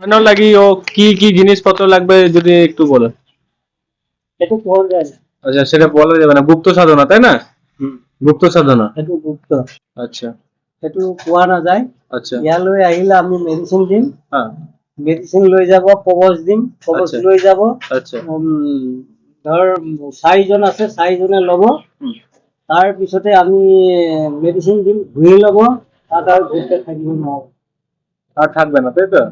কেন লাগি ও কি কি জিনিসপত্র লাগবে যদি একটু যায় না। আচ্ছা সেটা বলা যাবে না। গুপ্ত সাধনা তাই না? গুপ্ত সাধনা। গুপ্ত। আচ্ছা। সেইটো পোৱা নাযায় আচ্ছা। ইয়ালৈ আহিলে আমি মেডিচিন দিম। হ্যাঁ। মেডিচিন লৈ যাব কবচ দিম। কবচ আচ্ছা। লৈ যাব। আচ্ছা। উম, ধৰ চাৰিজন আছে চাৰিজনে ল'ব। হুম। তাৰপিছতে আমি মেডিচিন দিম ঘূৰি ল'ব। তাত আৰু থাকিব আর থাকবে না তাই তো?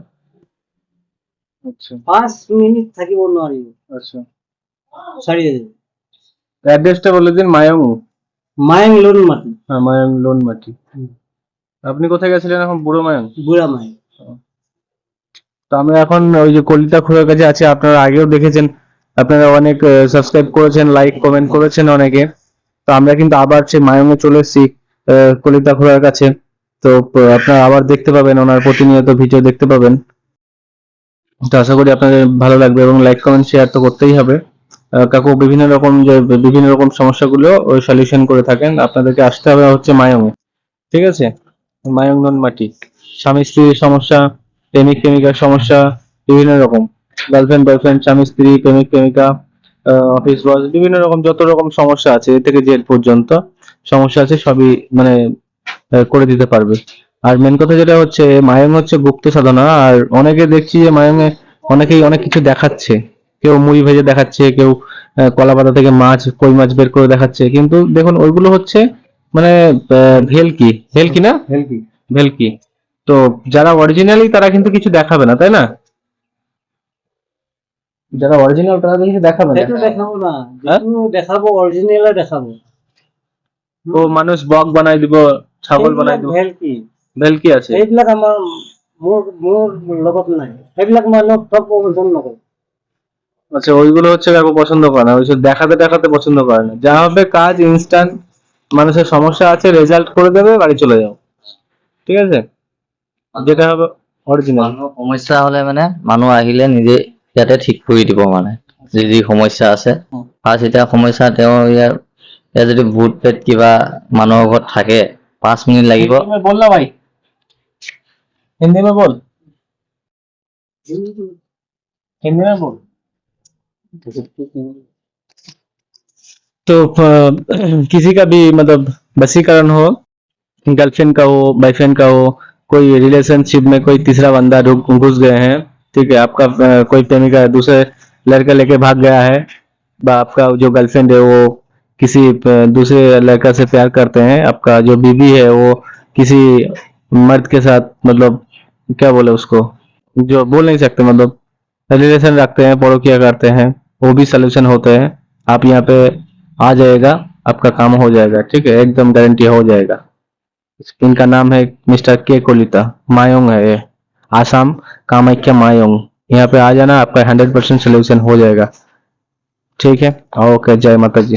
আচ্ছা। পাঁচ মিনিট থাকিব নোৱাৰিব আচ্ছা। অ্যাড্রেসটা বলে দিন মায়ং মায়ং লোন মাটি। হ্যাঁ মায়ং লোন মাটি। আপনি কোথায় গেছিলেন এখন? বুড়ো মায়ং? বুঢ়া মাই তো আমরা এখন ওই যে কলিতা খুঁড়ার কাছে আছে আপনারা আগেও দেখেছেন। আপনারা অনেক সাবস্ক্রাইব করেছেন লাইক কমেন্ট করেছেন অনেকে। তো আমরা কিন্তু আবার সেই মায়ঙে চলে এসেছি কলিতা খুঁড়ার কাছে। তো আপনারা আবার দেখতে পাবেন ওনার প্রতিনিয়ত ভিডিও দেখতে পাবেন। তো আশা করি আপনাদের ভালো লাগবে এবং লাইক কমেন্ট শেয়ার তো করতেই হবে। কাকু, বিভিন্ন রকম যে, বিভিন্ন রকম সমস্যাগুলো ওই সলিউশন করে থাকেন। আপনাদেরকে আসতে হবে হচ্ছে মায়ঙে ঠিক আছে? মায়ং নন মাটি। স্বামী স্ত্রীর সমস্যা, প্রেমিক, প্রেমিকার সমস্যা, বিভিন্ন রকম। গার্লফ্রেন্ড বয়ফ্রেন্ড স্বামী স্ত্রী, প্রেমিক, প্রেমিকা অফিস বস বিভিন্ন রকম, যত রকম সমস্যা আছে, এ থেকে জেল পর্যন্ত সমস্যা আছে, সবই মানে করে দিতে পারবে। আর মেন কথা যেটা হচ্ছে মায়ং হচ্ছে গুপ্ত সাধনা আর অনেকে দেখছি যে মায়ঙে অনেকেই অনেক কিছু দেখাচ্ছে। কেউ মুড়ি ভেজে দেখাচ্ছে কেউ কলা পাতা থেকে মাছ কই মাছ বের করে দেখাচ্ছে। কিন্তু দেখুন ওইগুলো হচ্ছে মানে আহ, ভেলকি। ভেলকি না? ভেলকি। ভেলকি। তো যারা অরিজিনালি তারা কিন্তু কিছু দেখাবে না তাই না? যারা অরিজিনাল তারা তো কিছু দেখাবে না। দেখাব না। হ্যাঁ? দেখাব অৰিজিনেলে দেখাব। তো মানুষ বক বানাই দিব ছাগল বানাই দিব। হেল্পি ভেলকি আছে। এইবিলাক আমার মোৰ মোৰ লগত নাই। সেইবিলাক মই অলপ চব পছন্দ নকৰোঁ আচ্ছা ওইগুলো হচ্ছে কাকু পছন্দ করে না। ওইসব দেখাতে দেখাতে পছন্দ করে না। যা হবে কাজ ইনস্ট্যান্ট মানুষের সমস্যা আছে রেজাল্ট করে দেবে বাড়ি চলে যাও। ঠিক আছে? যেটা হবে অরিজিনাল সমস্যা হলে মানে মানুহ আহিলে নিজে ইয়াতে ঠিক কৰি দিব মানে। যে যে সমস্যা আছে। ফাৰ্ষ্ট এতিয়া সমস্যা তেও ইয়াৰ যদি ভূত পেট কিবা মানুহৰ ঘর থাকে পাঁচ মিনিট লাগিব। বললা ভাই हिंदी में बोल। हिंदी में बोल। तो किसी का भी मतलब बसीकरण हो, गर्लफ्रेंड का हो, बॉयफ्रेंड का हो, कोई रिलेशनशिप में कोई तीसरा बंदा घुस गए हैं, ठीक है, आपका कोई प्रेमिका दूसरे लड़का लेके भाग गया है आपका जो गर्लफ्रेंड है वो किसी दूसरे लड़का से प्यार करते हैं, आपका जो बीवी है वो किसी मर्द के साथ मतलब क्या बोले उसको? जो बोल नहीं सकते मतलब रिलेशन रखते हैं पड़ोकिया करते हैं, वो भी सोल्यूशन होते हैं। आप यहाँ पे आ जाएगा, आपका काम हो जाएगा, ठीक है? एकदम गारंटी हो जाएगा। इनका नाम है मिस्टर के कोलिता, मायोंग है ये। आसाम, कामाख्या मायोंग। यहाँ पे आ जाना, आपका हंड्रेड परसेंट सोल्यूशन हो जाएगा। ठीक है? ओके, जय माता जी